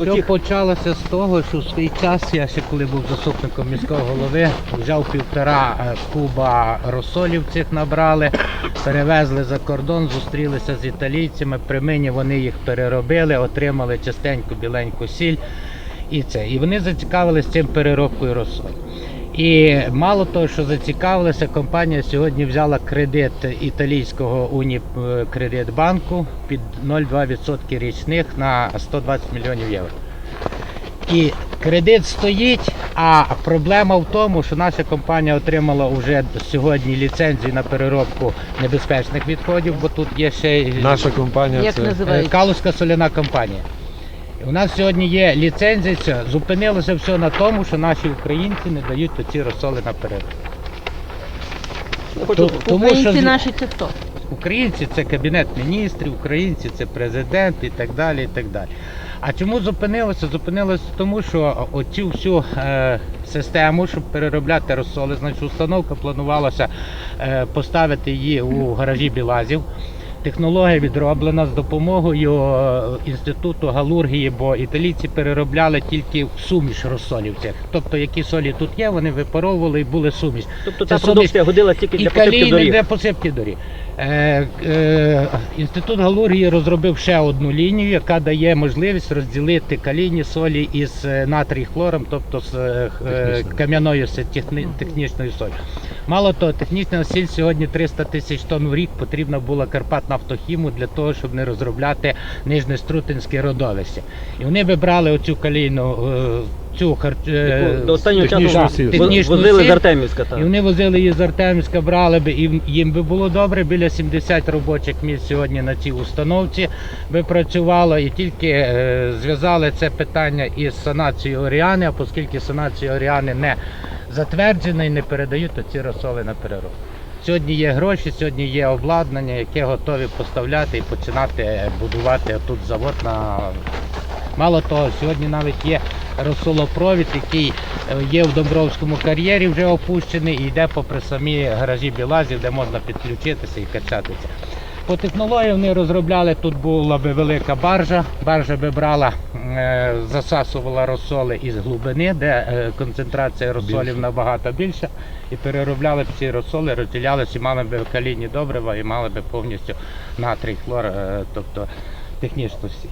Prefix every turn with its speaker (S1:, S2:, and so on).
S1: Все
S2: Отіх-
S1: почалося з того, що в свій час, я ще коли був заступником міського голови, взяв півтора е, куба розсолів цих набрали, перевезли за кордон, зустрілися з італійцями. При мені вони їх переробили, отримали частеньку біленьку сіль і це. І вони зацікавилися цим переробкою розсолу. І мало того, що зацікавилася, компанія сьогодні взяла кредит італійського Унікредитбанку під 0,2% річних на 120 мільйонів євро. І кредит стоїть, а проблема в тому, що наша компанія отримала вже сьогодні ліцензію на переробку небезпечних відходів, бо тут є ще
S3: Наша компанія
S4: Як
S3: це
S1: Е,
S4: називається?
S1: Калузька соляна компанія. У нас сьогодні є ліцензія, зупинилося все на тому, що наші українці не дають ці розсоли на переробку.
S2: Хочу-
S1: То- тому
S4: Українці
S1: що
S4: наші це хто?
S1: Українці це кабінет міністрів, українці це президент і так далі. і так далі. А чому зупинилося? Зупинилося тому, що оцю всю е, систему, щоб переробляти розсоли, значить установка планувалося е, поставити її у гаражі Білазів. Технологія відроблена з допомогою е, інституту галургії, бо італійці переробляли тільки суміш розсолів цих. Тобто, які солі тут є, вони випаровували і були суміш.
S2: Тобто
S1: Це
S2: ця
S1: суміш-
S2: продукція годила тільки для посипки доріг.
S1: для посипки доріг. Е, е, Інститут галургії розробив ще одну лінію, яка дає можливість розділити калійні солі із е, натрій хлором, тобто з кам'яною технічною солью. Мало того, технічна сіль сьогодні 300 тисяч тонн в рік потрібна була Карпатнафтохіму для того, щоб не розробляти Нижнеструтинське родовище. І вони вибрали оцю калійну цю хар... е,
S2: До останнього
S3: технічну
S2: часу
S3: сіль.
S2: воз-
S1: технічну
S2: возили
S1: сіль.
S2: з Артемівська. так.
S1: І вони возили її з Артемівська, брали би, і їм би було добре. Біля 70 робочих місць сьогодні на цій установці би працювало. І тільки е, зв'язали це питання із санацією Оріани, а оскільки санація Оріани не затверджена і не передають, то ці розсоли на переробку. Сьогодні є гроші, сьогодні є обладнання, яке готові поставляти і починати е, будувати тут завод на Мало того, сьогодні навіть є розсолопровід, який е, є в Домбровському кар'єрі, вже опущений і йде попри самі гаражі Білазів, де можна підключитися і качатися. По технології вони розробляли, тут була би велика баржа. Баржа би брала, е, засасувала розсоли із глибини, де е, концентрація розсолів
S3: Більше.
S1: набагато більша, і переробляли б ці розсоли, розділялися і мали б калійні добрива, і мали б повністю натрій, хлор, тобто технічну сіль.